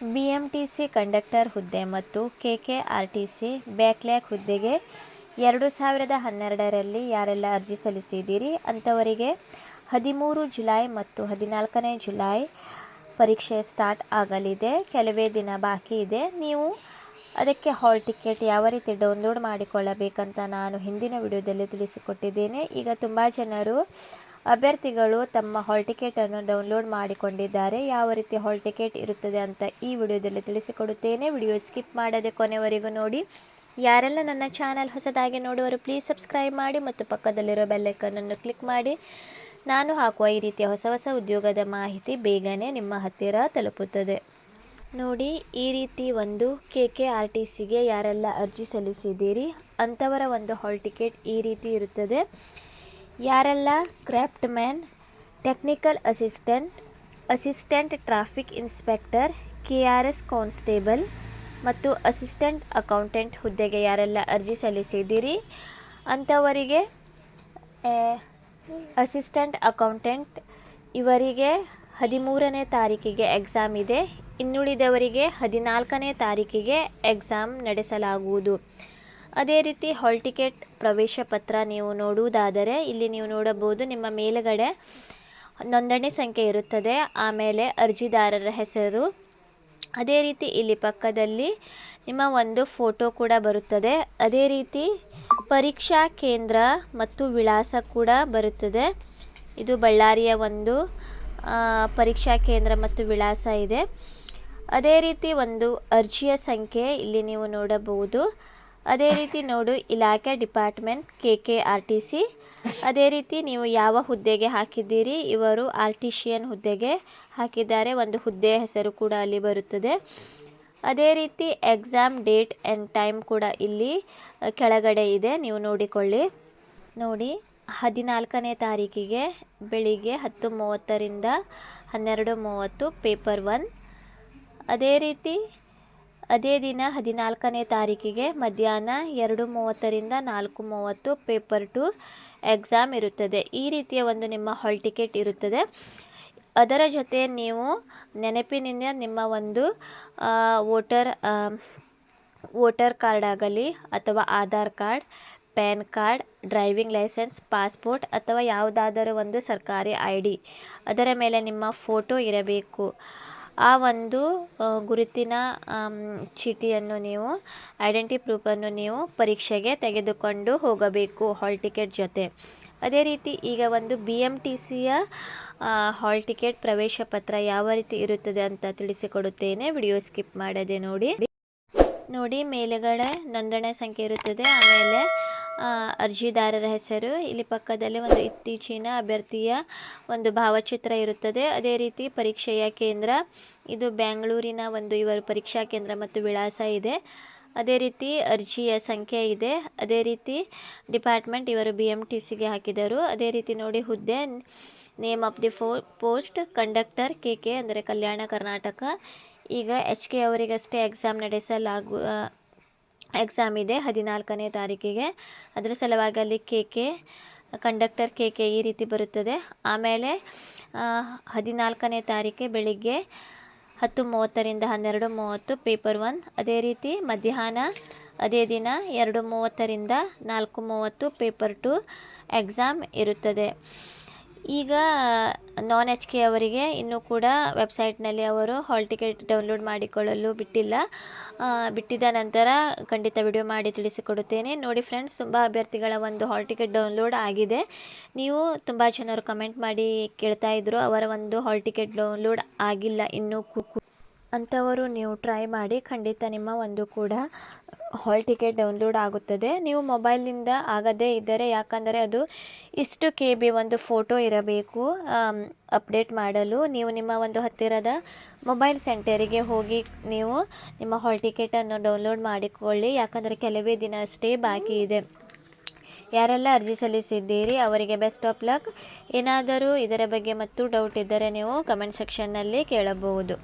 B M T C conductor ಹುದ್ದೆ ಮತ್ತು KKRTC ಬ್ಯಾಕ್ಲ್ಯಾಕ್ ಹುದ್ದೆಗೆ ಎರಡು ಸಾವಿರದ ಹನ್ನೆರಡರಲ್ಲಿ ಯಾರೆಲ್ಲ ಅರ್ಜಿ ಸಲ್ಲಿಸಿದ್ದೀರಿ? ಅಂಥವರಿಗೆ ಹದಿಮೂರು ಜುಲೈ ಮತ್ತು ಹದಿನಾಲ್ಕನೇ ಜುಲೈ ಪರೀಕ್ಷೆ ಸ್ಟಾರ್ಟ್ ಆಗಲಿದೆ. ಕೆಲವೇ ದಿನ ಬಾಕಿ ಇದೆ. ನೀವು ಅದಕ್ಕೆ ಹಾಲ್ ಟಿಕೆಟ್ ಯಾವ ರೀತಿ ಡೌನ್ಲೋಡ್ ಮಾಡಿಕೊಳ್ಳಬೇಕಂತ ನಾನು ಹಿಂದಿನ ವಿಡಿಯೋದಲ್ಲಿ ತಿಳಿಸಿಕೊಟ್ಟಿದ್ದೇನೆ. ಈಗ ತುಂಬ ಜನರು ಅಭ್ಯರ್ಥಿಗಳು ತಮ್ಮ ಹಾಲ್ ಟಿಕೆಟನ್ನು ಡೌನ್ಲೋಡ್ ಮಾಡಿಕೊಂಡಿದ್ದಾರೆ. ಯಾವ ರೀತಿ ಹಾಲ್ ಟಿಕೆಟ್ ಇರುತ್ತದೆ ಅಂತ ಈ ವಿಡಿಯೋದಲ್ಲಿ ತಿಳಿಸಿಕೊಡುತ್ತೇನೆ. ವಿಡಿಯೋ ಸ್ಕಿಪ್ ಮಾಡದೆ ಕೊನೆವರೆಗೂ ನೋಡಿ. ಯಾರೆಲ್ಲ ನನ್ನ ಚಾನಲ್ ಹೊಸದಾಗಿ ನೋಡುವರು ಪ್ಲೀಸ್ ಸಬ್ಸ್ಕ್ರೈಬ್ ಮಾಡಿ ಮತ್ತು ಪಕ್ಕದಲ್ಲಿರೋ ಬೆಲ್ಲೈಕನನ್ನು ಕ್ಲಿಕ್ ಮಾಡಿ. ನಾನು ಹಾಕುವ ಈ ರೀತಿಯ ಹೊಸ ಹೊಸ ಉದ್ಯೋಗದ ಮಾಹಿತಿ ಬೇಗನೆ ನಿಮ್ಮ ಹತ್ತಿರ ತಲುಪುತ್ತದೆ. ನೋಡಿ, ಈ ರೀತಿ ಒಂದು ಕೆ ಕೆ ಆರ್ ಟಿ ಸಿಗೆ ಯಾರೆಲ್ಲ ಅರ್ಜಿ ಸಲ್ಲಿಸಿದ್ದೀರಿ, ಅಂಥವರ ಒಂದು ಹಾಲ್ ಟಿಕೆಟ್ ಈ ರೀತಿ ಇರುತ್ತದೆ. ಯಾರೆಲ್ಲ craft man, technical assistant assistant traffic inspector, K R S constable ಮತ್ತು ಅಸಿಸ್ಟೆಂಟ್ ಅಕೌಂಟೆಂಟ್ ಹುದ್ದೆಗೆ ಯಾರೆಲ್ಲ ಅರ್ಜಿ ಸಲ್ಲಿಸಿದ್ದೀರಿ? ಅಂಥವರಿಗೆ ಅಸಿಸ್ಟೆಂಟ್ ಅಕೌಂಟೆಂಟ್, ಇವರಿಗೆ ಹದಿಮೂರನೇ ತಾರೀಕಿಗೆ ಎಕ್ಸಾಮ್ ಇದೆ. ಇನ್ನುಳಿದವರಿಗೆ ಹದಿನಾಲ್ಕನೇ ತಾರೀಕಿಗೆ ಎಕ್ಸಾಮ್ ನಡೆಸಲಾಗುವುದು. ಅದೇ ರೀತಿ ಹಾಲ್ ಟಿಕೆಟ್ ಪ್ರವೇಶ ಪತ್ರ ನೀವು ನೋಡುವುದಾದರೆ ಇಲ್ಲಿ ನೀವು ನೋಡಬಹುದು ನಿಮ್ಮ ಮೇಲುಗಡೆ ನೋಂದಣಿ ಸಂಖ್ಯೆ ಇರುತ್ತದೆ, ಆಮೇಲೆ ಅರ್ಜಿದಾರರ ಹೆಸರು. ಅದೇ ರೀತಿ ಇಲ್ಲಿ ಪಕ್ಕದಲ್ಲಿ ನಿಮ್ಮ ಒಂದು ಫೋಟೋ ಕೂಡ ಬರುತ್ತದೆ. ಅದೇ ರೀತಿ ಪರೀಕ್ಷಾ ಕೇಂದ್ರ ಮತ್ತು ವಿಳಾಸ ಕೂಡ ಬರುತ್ತದೆ. ಇದು ಬಳ್ಳಾರಿಯ ಒಂದು ಪರೀಕ್ಷಾ ಕೇಂದ್ರ ಮತ್ತು ವಿಳಾಸ ಇದೆ. ಅದೇ ರೀತಿ ಒಂದು ಅರ್ಜಿಯ ಸಂಖ್ಯೆ ಇಲ್ಲಿ ನೀವು ನೋಡಬಹುದು. ಅದೇ ರೀತಿ ನೋಡು, ಇಲಾಖೆ department, K K R T C. ಅದೇ ರೀತಿ ನೀವು ಯಾವ ಹುದ್ದೆಗೆ ಹಾಕಿದ್ದೀರಿ, ಇವರು ಆರ್ಟಿಷಿಯನ್ ಹುದ್ದೆಗೆ ಹಾಕಿದ್ದಾರೆ, ಒಂದು ಹುದ್ದೆಯ ಹೆಸರು ಕೂಡ ಅಲ್ಲಿ ಬರುತ್ತದೆ. ಅದೇ ರೀತಿ ಎಕ್ಸಾಮ್ ಡೇಟ್ ಆ್ಯಂಡ್ ಟೈಮ್ ಕೂಡ ಇಲ್ಲಿ ಕೆಳಗಡೆ ಇದೆ, ನೀವು ನೋಡಿಕೊಳ್ಳಿ. ನೋಡಿ, ಹದಿನಾಲ್ಕನೇ ತಾರೀಕಿಗೆ ಬೆಳಿಗ್ಗೆ ಹತ್ತು ಮೂವತ್ತರಿಂದ ಹನ್ನೆರಡು ಮೂವತ್ತು, ಪೇಪರ್ ಒನ್. ಅದೇ ರೀತಿ ಅದೇ ದಿನ ಹದಿನಾಲ್ಕನೇ ತಾರೀಕಿಗೆ ಮಧ್ಯಾಹ್ನ ಎರಡು ಮೂವತ್ತರಿಂದ ನಾಲ್ಕು ಮೂವತ್ತು ಪೇಪರ್ ಟು ಎಕ್ಸಾಮ್ ಇರುತ್ತದೆ. ಈ ರೀತಿಯ ಒಂದು ನಿಮ್ಮ ಹಾಲ್ ಟಿಕೆಟ್ ಇರುತ್ತದೆ. ಅದರ ಜೊತೆ ನೀವು ನೆನಪಿನಿಂದ ನಿಮ್ಮ ಒಂದು ವೋಟರ್ ವೋಟರ್ ಕಾರ್ಡ್ ಆಗಲಿ ಅಥವಾ Aadhaar card, PAN card, driving licence, passport ಅಥವಾ ಯಾವುದಾದರೂ ಒಂದು ಸರ್ಕಾರಿ ಐ ಡಿ ಅದರ ಮೇಲೆ ನಿಮ್ಮ ಫೋಟೋ ಇರಬೇಕು. ಆ ಒಂದು ಗುರುತಿನ ಚೀಟಿಯನ್ನು ನೀವು ಐಡೆಂಟಿ ಪ್ರೂಫನ್ನು ನೀವು ಪರೀಕ್ಷೆಗೆ ತೆಗೆದುಕೊಂಡು ಹೋಗಬೇಕು ಹಾಲ್ ಟಿಕೆಟ್ ಜೊತೆ. ಅದೇ ರೀತಿ ಈಗ ಒಂದು ಬಿ ಎಂ ಟಿ ಸಿಯ ಹಾಲ್ ಟಿಕೆಟ್ ಪ್ರವೇಶ ಪತ್ರ ಯಾವ ರೀತಿ ಇರುತ್ತದೆ ಅಂತ ತಿಳಿಸಿಕೊಡುತ್ತೇನೆ. ವಿಡಿಯೋ ಸ್ಕಿಪ್ ಮಾಡದೆ ನೋಡಿ. ನೋಡಿ ಮೇಲುಗಡೆ ನೋಂದಣಿ ಸಂಖ್ಯೆ ಇರುತ್ತದೆ. ಆಮೇಲೆ ಅರ್ಜಿದಾರರ ಹೆಸರು. ಇಲ್ಲಿ ಪಕ್ಕದಲ್ಲಿ ಒಂದು ಇತ್ತೀಚಿನ ಅಭ್ಯರ್ಥಿಯ ಒಂದು ಭಾವಚಿತ್ರ ಇರುತ್ತದೆ. ಅದೇ ರೀತಿ ಪರೀಕ್ಷೆಯ ಕೇಂದ್ರ, ಇದು ಬೆಂಗಳೂರಿನ ಒಂದು ಇವರ ಪರೀಕ್ಷಾ ಕೇಂದ್ರ ಮತ್ತು ವಿಳಾಸ ಇದೆ. ಅದೇ ರೀತಿ ಅರ್ಜಿಯ ಸಂಖ್ಯೆ ಇದೆ. ಅದೇ ರೀತಿ ಡಿಪಾರ್ಟ್ಮೆಂಟ್ ಇವರು ಬಿ ಎಂ ಟಿ ಸಿಗೆ ಹಾಕಿದರು. ಅದೇ ರೀತಿ ನೋಡಿ, ಹುದ್ದೆ, ನೇಮ್ ಆಫ್ ದಿ ಫೋ, ಪೋಸ್ಟ್, ಕಂಡಕ್ಟರ್, ಕೆ ಕೆ ಅಂದರೆ ಕಲ್ಯಾಣ ಕರ್ನಾಟಕ. ಈಗ ಎಚ್ ಕೆ ಅವರಿಗಷ್ಟೇ ಎಕ್ಸಾಮ್ ನಡೆಸಲಾಗು ಎಕ್ಸಾಮ್ ಇದೆ ಹದಿನಾಲ್ಕನೇ ತಾರೀಕಿಗೆ. ಅದರ ಸಲುವಾಗಿ ಅಲ್ಲಿ K K, conductor K K ಈ ರೀತಿ ಬರುತ್ತದೆ. ಆಮೇಲೆ ಹದಿನಾಲ್ಕನೇ ತಾರೀಕೆ ಬೆಳಿಗ್ಗೆ ಹತ್ತು ಮೂವತ್ತರಿಂದ ಹನ್ನೆರಡು ಮೂವತ್ತು, ಪೇಪರ್ ಒನ್. ಅದೇ ರೀತಿ ಮಧ್ಯಾಹ್ನ ಅದೇ ದಿನ ಎರಡು ಮೂವತ್ತರಿಂದ ನಾಲ್ಕು ಮೂವತ್ತು, ಪೇಪರ್ ಟು ಎಕ್ಸಾಮ್ ಇರುತ್ತದೆ. ಈಗ ನಾನ್ ಎಚ್ ಕೆ ಅವರಿಗೆ ಇನ್ನೂ ಕೂಡ ವೆಬ್ಸೈಟ್ನಲ್ಲಿ ಅವರು ಹಾಲ್ ಟಿಕೆಟ್ ಡೌನ್ಲೋಡ್ ಮಾಡಿಕೊಳ್ಳಲು ಬಿಟ್ಟಿಲ್ಲ. ಬಿಟ್ಟಿದ ನಂತರ ಖಂಡಿತ ವಿಡಿಯೋ ಮಾಡಿ ತಿಳಿಸಿಕೊಡುತ್ತೇನೆ. ನೋಡಿ ಫ್ರೆಂಡ್ಸ್ ತುಂಬ ಅಭ್ಯರ್ಥಿಗಳ ಒಂದು ಹಾಲ್ ಟಿಕೆಟ್ ಡೌನ್ಲೋಡ್ ಆಗಿದೆ. ನೀವು ತುಂಬ ಜನರು ಕಮೆಂಟ್ ಮಾಡಿ ಕೇಳ್ತಾ ಇದ್ದರು ಅವರ ಒಂದು ಹಾಲ್ ಟಿಕೆಟ್ ಡೌನ್ಲೋಡ್ ಆಗಿಲ್ಲ, ಇನ್ನೂ ಅಂಥವರು ನೀವು ಟ್ರೈ ಮಾಡಿ ಖಂಡಿತ ನಿಮ್ಮ ಒಂದು ಕೂಡ ಹಾಲ್ ಟಿಕೆಟ್ ಡೌನ್ಲೋಡ್ ಆಗುತ್ತದೆ. ನೀವು ಮೊಬೈಲ್ನಿಂದ ಆಗದೇ ಇದ್ದರೆ ಯಾಕಂದರೆ ಅದು ಇಷ್ಟು ಕೆ ಬಿ ಒಂದು ಫೋಟೋ ಇರಬೇಕು ಅಪ್ಡೇಟ್ ಮಾಡಲು. ನೀವು ನಿಮ್ಮ ಒಂದು ಹತ್ತಿರದ ಮೊಬೈಲ್ ಸೆಂಟರಿಗೆ ಹೋಗಿ ನೀವು ನಿಮ್ಮ ಹಾಲ್ ಟಿಕೆಟನ್ನು ಡೌನ್ಲೋಡ್ ಮಾಡಿಕೊಳ್ಳಿ. ಯಾಕಂದರೆ ಕೆಲವೇ ದಿನ ಅಷ್ಟೇ ಬಾಕಿ ಇದೆ. ಯಾರೆಲ್ಲ ಅರ್ಜಿ ಸಲ್ಲಿಸಿದ್ದೀರಿ, ಅವರಿಗೆ ಬೆಸ್ಟ್ ಆಫ್ ಲಕ್ ಏನಾದರೂ ಇದರ ಬಗ್ಗೆ ಮತ್ತು ಡೌಟ್ ಇದ್ದರೆ ನೀವು ಕಮೆಂಟ್ ಸೆಕ್ಷನ್ನಲ್ಲಿ ಕೇಳಬಹುದು.